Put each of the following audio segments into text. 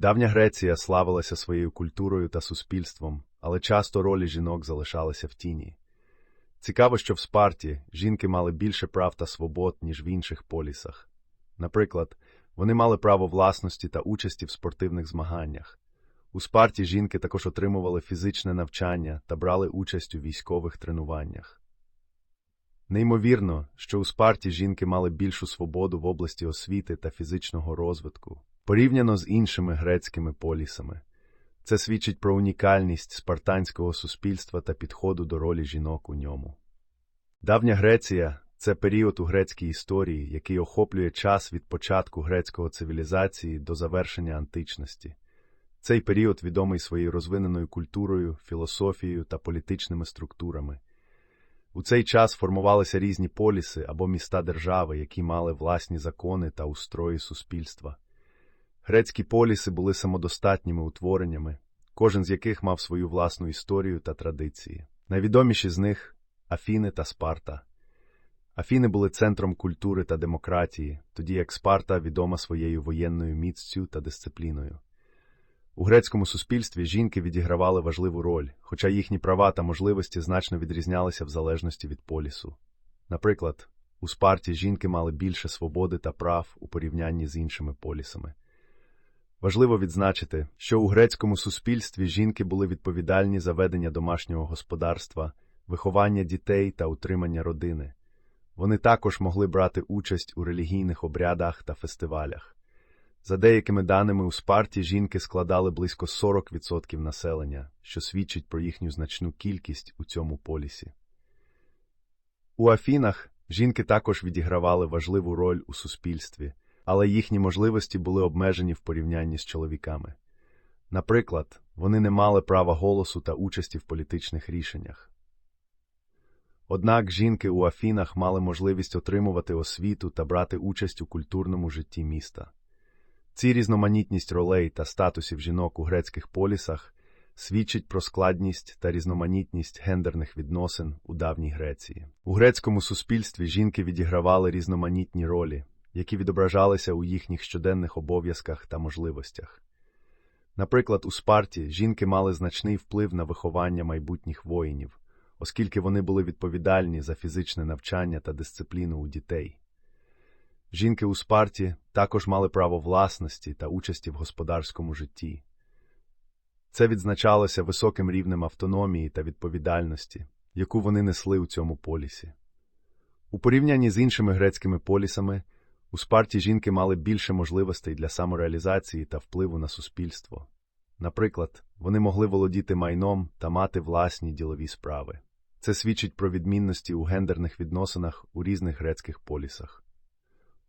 Давня Греція славилася своєю культурою та суспільством, але часто ролі жінок залишалися в тіні. Цікаво, що в Спарті жінки мали більше прав та свобод, ніж в інших полісах. Наприклад, вони мали право власності та участі в спортивних змаганнях. У Спарті жінки також отримували фізичне навчання та брали участь у військових тренуваннях. Неймовірно, що у Спарті жінки мали більшу свободу в області освіти та фізичного розвитку, порівняно з іншими грецькими полісами. Це свідчить про унікальність спартанського суспільства та підходу до ролі жінок у ньому. Давня Греція це період у грецькій історії, який охоплює час від початку грецького цивілізації до завершення античності. Цей період відомий своєю розвиненою культурою, філософією та політичними структурами. У цей час формувалися різні поліси або міста держави, які мали власні закони та устрої суспільства. Грецькі поліси були самодостатніми утвореннями, кожен з яких мав свою власну історію та традиції. Найвідоміші з них Афіни та Спарта. Афіни були центром культури та демократії, тоді як Спарта відома своєю воєнною міццю та дисципліною. У грецькому суспільстві жінки відігравали важливу роль, хоча їхні права та можливості значно відрізнялися в залежності від полісу. Наприклад, у Спарті жінки мали більше свободи та прав у порівнянні з іншими полісами. Важливо відзначити, що у грецькому суспільстві жінки були відповідальні за ведення домашнього господарства, виховання дітей та утримання родини. Вони також могли брати участь у релігійних обрядах та фестивалях. За деякими даними у Спарті жінки складали близько 40% населення, що свідчить про їхню значну кількість у цьому полісі. У Афінах жінки також відігравали важливу роль у суспільстві, але їхні можливості були обмежені в порівнянні з чоловіками. Наприклад, вони не мали права голосу та участі в політичних рішеннях. Однак жінки у Афінах мали можливість отримувати освіту та брати участь у культурному житті міста. Ці різноманітність ролей та статусів жінок у грецьких полісах свідчить про складність та різноманітність гендерних відносин у давній Греції. У грецькому суспільстві жінки відігравали різноманітні ролі, які відображалися у їхніх щоденних обов'язках та можливостях. Наприклад, у Спарті жінки мали значний вплив на виховання майбутніх воїнів, оскільки вони були відповідальні за фізичне навчання та дисципліну у дітей. Жінки у Спарті також мали право власності та участі в господарському житті. Це відзначалося високим рівнем автономії та відповідальності, яку вони несли у цьому полісі. У порівнянні з іншими грецькими полісами, у Спарті жінки мали більше можливостей для самореалізації та впливу на суспільство. Наприклад, вони могли володіти майном та мати власні ділові справи. Це свідчить про відмінності у гендерних відносинах у різних грецьких полісах.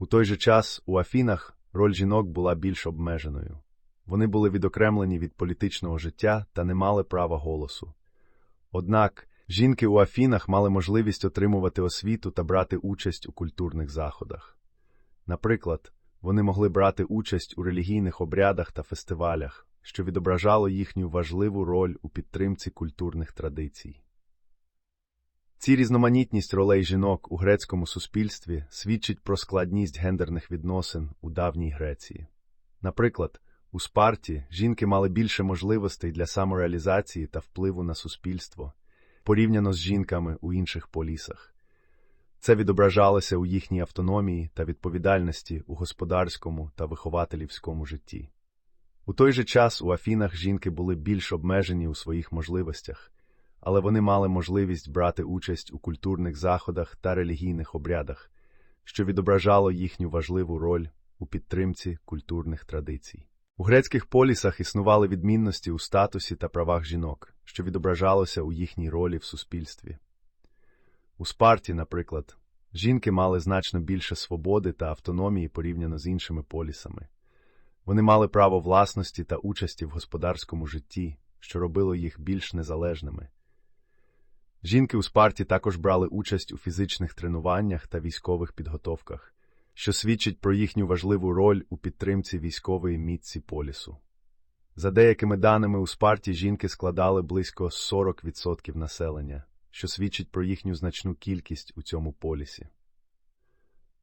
У той же час у Афінах роль жінок була більш обмеженою. Вони були відокремлені від політичного життя та не мали права голосу. Однак жінки у Афінах мали можливість отримувати освіту та брати участь у культурних заходах. Наприклад, вони могли брати участь у релігійних обрядах та фестивалях, що відображало їхню важливу роль у підтримці культурних традицій. Ці різноманітність ролей жінок у грецькому суспільстві свідчить про складність гендерних відносин у давній Греції. Наприклад, у Спарті жінки мали більше можливостей для самореалізації та впливу на суспільство, порівняно з жінками у інших полісах. Це відображалося у їхній автономії та відповідальності у господарському та вихователівському житті. У той же час у Афінах жінки були більш обмежені у своїх можливостях, але вони мали можливість брати участь у культурних заходах та релігійних обрядах, що відображало їхню важливу роль у підтримці культурних традицій. У грецьких полісах існували відмінності у статусі та правах жінок, що відображалося у їхній ролі в суспільстві. У Спарті, наприклад, жінки мали значно більше свободи та автономії порівняно з іншими полісами. Вони мали право власності та участі в господарському житті, що робило їх більш незалежними. Жінки у Спарті також брали участь у фізичних тренуваннях та військових підготовках, що свідчить про їхню важливу роль у підтримці військової мітці полісу. За деякими даними у Спарті жінки складали близько 40% населення, що свідчить про їхню значну кількість у цьому полісі.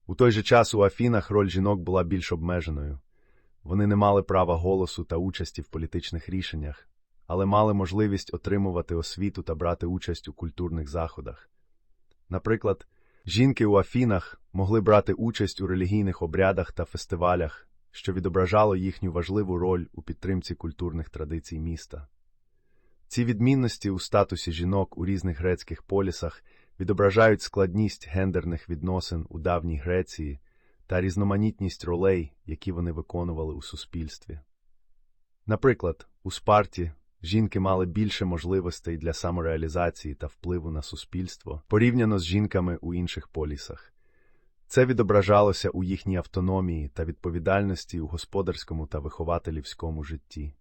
У той же час у Афінах роль жінок була більш обмеженою. Вони не мали права голосу та участі в політичних рішеннях, але мали можливість отримувати освіту та брати участь у культурних заходах. Наприклад, жінки у Афінах могли брати участь у релігійних обрядах та фестивалях, що відображало їхню важливу роль у підтримці культурних традицій міста. Ці відмінності у статусі жінок у різних грецьких полісах відображають складність гендерних відносин у давній Греції та різноманітність ролей, які вони виконували у суспільстві. Наприклад, у Спарті жінки мали більше можливостей для самореалізації та впливу на суспільство порівняно з жінками у інших полісах. Це відображалося у їхній автономії та відповідальності у господарському та вихователівському житті.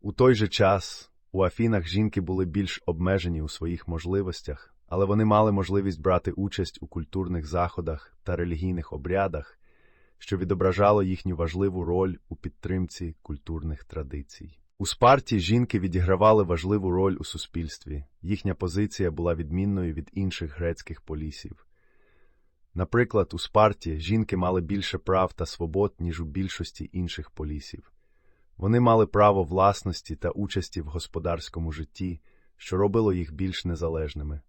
У той же час у Афінах жінки були більш обмежені у своїх можливостях, але вони мали можливість брати участь у культурних заходах та релігійних обрядах, що відображало їхню важливу роль у підтримці культурних традицій. У Спарті жінки відігравали важливу роль у суспільстві, їхня позиція була відмінною від інших грецьких полісів. Наприклад, у Спарті жінки мали більше прав та свобод, ніж у більшості інших полісів. Вони мали право власності та участі в господарському житті, що робило їх більш незалежними.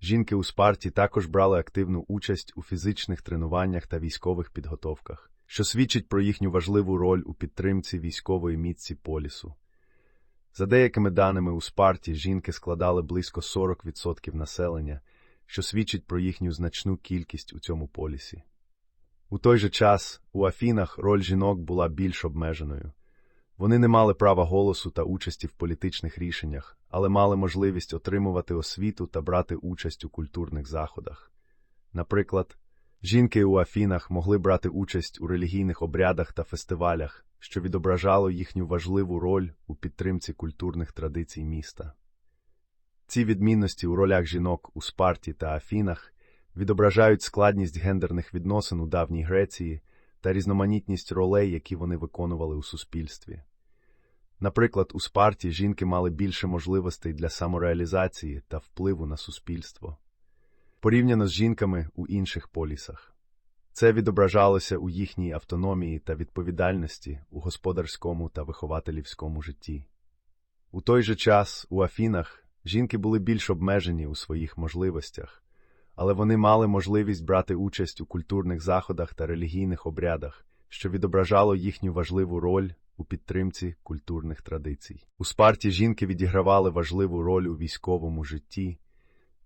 Жінки у Спарті також брали активну участь у фізичних тренуваннях та військових підготовках, що свідчить про їхню важливу роль у підтримці військової міцці полісу. За деякими даними у Спарті жінки складали близько 40% населення, що свідчить про їхню значну кількість у цьому полісі. У той же час у Афінах роль жінок була більш обмеженою. Вони не мали права голосу та участі в політичних рішеннях, але мали можливість отримувати освіту та брати участь у культурних заходах. Наприклад, жінки у Афінах могли брати участь у релігійних обрядах та фестивалях, що відображало їхню важливу роль у підтримці культурних традицій міста. Ці відмінності у ролях жінок у Спарті та Афінах відображають складність гендерних відносин у давній Греції та різноманітність ролей, які вони виконували у суспільстві. Наприклад, у Спарті жінки мали більше можливостей для самореалізації та впливу на суспільство, порівняно з жінками у інших полісах. Це відображалося у їхній автономії та відповідальності у господарському та вихователівському житті. У той же час у Афінах жінки були більш обмежені у своїх можливостях, але вони мали можливість брати участь у культурних заходах та релігійних обрядах, що відображало їхню важливу роль у підтримці культурних традицій. У Спарті жінки відігравали важливу роль у військовому житті,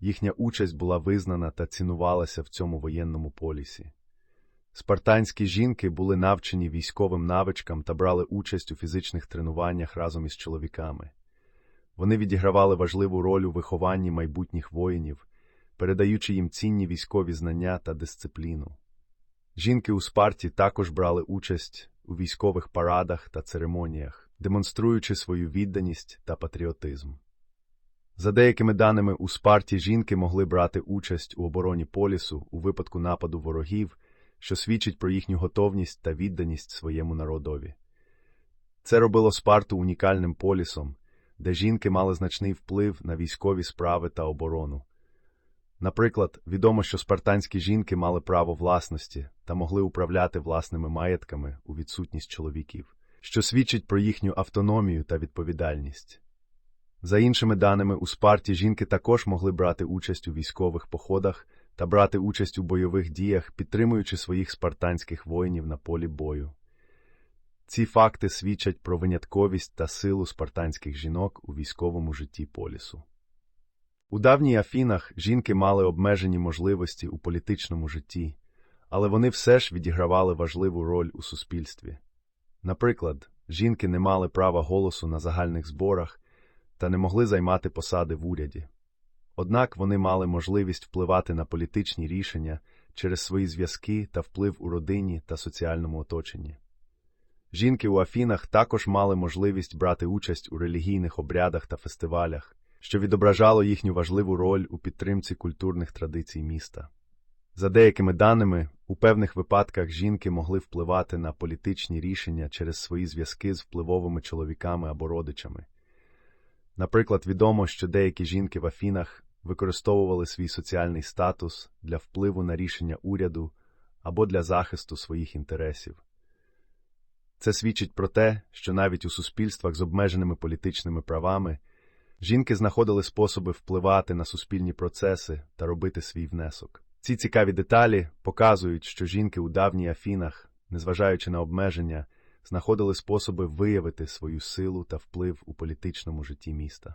їхня участь була визнана та цінувалася в цьому воєнному полісі. Спартанські жінки були навчені військовим навичкам та брали участь у фізичних тренуваннях разом із чоловіками. Вони відігравали важливу роль у вихованні майбутніх воїнів, передаючи їм цінні військові знання та дисципліну. Жінки у Спарті також брали участь у військових парадах та церемоніях, демонструючи свою відданість та патріотизм. За деякими даними, у Спарті жінки могли брати участь у обороні полісу у випадку нападу ворогів, що свідчить про їхню готовність та відданість своєму народові. Це робило Спарту унікальним полісом, де жінки мали значний вплив на військові справи та оборону. Наприклад, відомо, що спартанські жінки мали право власності та могли управляти власними маєтками у відсутність чоловіків, що свідчить про їхню автономію та відповідальність. За іншими даними, у Спарті жінки також могли брати участь у військових походах та брати участь у бойових діях, підтримуючи своїх спартанських воїнів на полі бою. Ці факти свідчать про винятковість та силу спартанських жінок у військовому житті полісу. У давній Афінах жінки мали обмежені можливості у політичному житті, але вони все ж відігравали важливу роль у суспільстві. Наприклад, жінки не мали права голосу на загальних зборах та не могли займати посади в уряді. Однак вони мали можливість впливати на політичні рішення через свої зв'язки та вплив у родині та соціальному оточенні. Жінки у Афінах також мали можливість брати участь у релігійних обрядах та фестивалях, що відображало їхню важливу роль у підтримці культурних традицій міста. За деякими даними, у певних випадках жінки могли впливати на політичні рішення через свої зв'язки з впливовими чоловіками або родичами. Наприклад, відомо, що деякі жінки в Афінах використовували свій соціальний статус для впливу на рішення уряду або для захисту своїх інтересів. Це свідчить про те, що навіть у суспільствах з обмеженими політичними правами жінки знаходили способи впливати на суспільні процеси та робити свій внесок. Ці цікаві деталі показують, що жінки у давній Афінах, незважаючи на обмеження, знаходили способи виявити свою силу та вплив у політичному житті міста.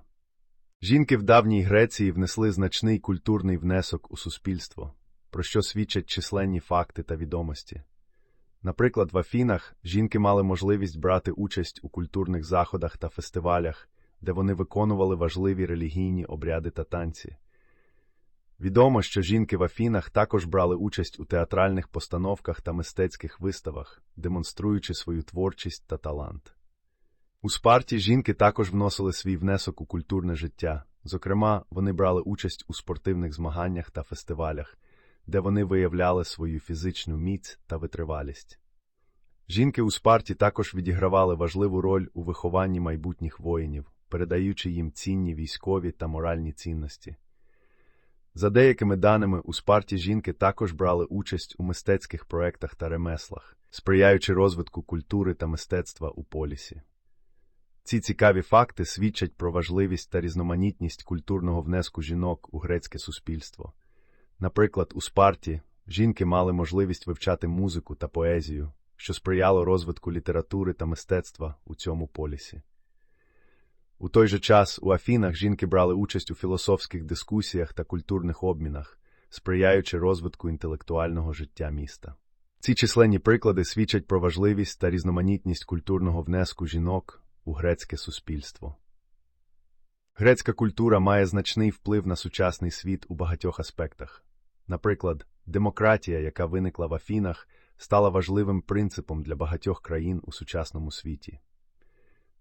Жінки в давній Греції внесли значний культурний внесок у суспільство, про що свідчать численні факти та відомості. Наприклад, в Афінах жінки мали можливість брати участь у культурних заходах та фестивалях, де вони виконували важливі релігійні обряди та танці. Відомо, що жінки в Афінах також брали участь у театральних постановках та мистецьких виставах, демонструючи свою творчість та талант. У Спарті жінки також вносили свій внесок у культурне життя, зокрема, вони брали участь у спортивних змаганнях та фестивалях, де вони виявляли свою фізичну міць та витривалість. Жінки у Спарті також відігравали важливу роль у вихованні майбутніх воїнів, передаючи їм цінні військові та моральні цінності. За деякими даними, у Спарті жінки також брали участь у мистецьких проектах та ремеслах, сприяючи розвитку культури та мистецтва у полісі. Ці цікаві факти свідчать про важливість та різноманітність культурного внеску жінок у грецьке суспільство. Наприклад, у Спарті жінки мали можливість вивчати музику та поезію, що сприяло розвитку літератури та мистецтва у цьому полісі. У той же час у Афінах жінки брали участь у філософських дискусіях та культурних обмінах, сприяючи розвитку інтелектуального життя міста. Ці численні приклади свідчать про важливість та різноманітність культурного внеску жінок у грецьке суспільство. Грецька культура має значний вплив на сучасний світ у багатьох аспектах. Наприклад, демократія, яка виникла в Афінах, стала важливим принципом для багатьох країн у сучасному світі.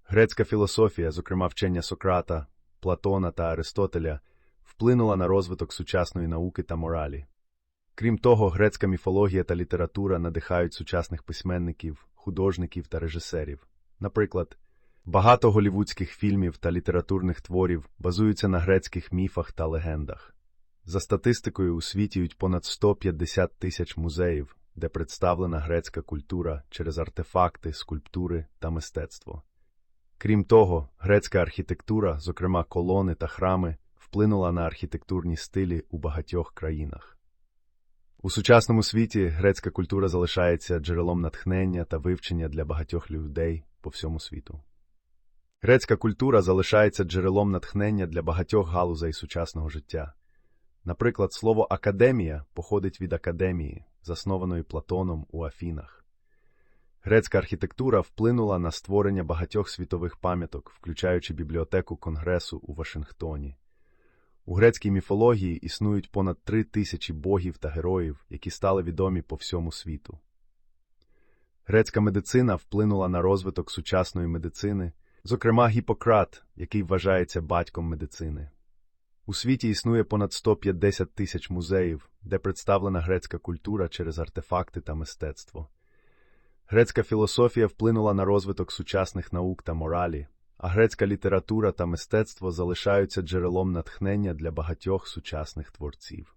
Грецька філософія, зокрема вчення Сократа, Платона та Аристотеля, вплинула на розвиток сучасної науки та моралі. Крім того, грецька міфологія та література надихають сучасних письменників, художників та режисерів. Наприклад, багато голівудських фільмів та літературних творів базуються на грецьких міфах та легендах. За статистикою, у світі ють понад 150 тисяч музеїв, де представлена грецька культура через артефакти, скульптури та мистецтво. Крім того, грецька архітектура, зокрема колони та храми, вплинула на архітектурні стилі у багатьох країнах. У сучасному світі грецька культура залишається джерелом натхнення та вивчення для багатьох людей по всьому світу. Грецька культура залишається джерелом натхнення для багатьох галузей сучасного життя. Наприклад, слово академія походить від академії, заснованої Платоном у Афінах. Грецька архітектура вплинула на створення багатьох світових пам'яток, включаючи бібліотеку Конгресу у Вашингтоні. У грецькій міфології існують понад три тисячі богів та героїв, які стали відомі по всьому світу. Грецька медицина вплинула на розвиток сучасної медицини, зокрема Гіппократ, який вважається батьком медицини. У світі існує понад 150 тисяч музеїв, де представлена грецька культура через артефакти та мистецтво. Грецька філософія вплинула на розвиток сучасних наук та моралі, а грецька література та мистецтво залишаються джерелом натхнення для багатьох сучасних творців.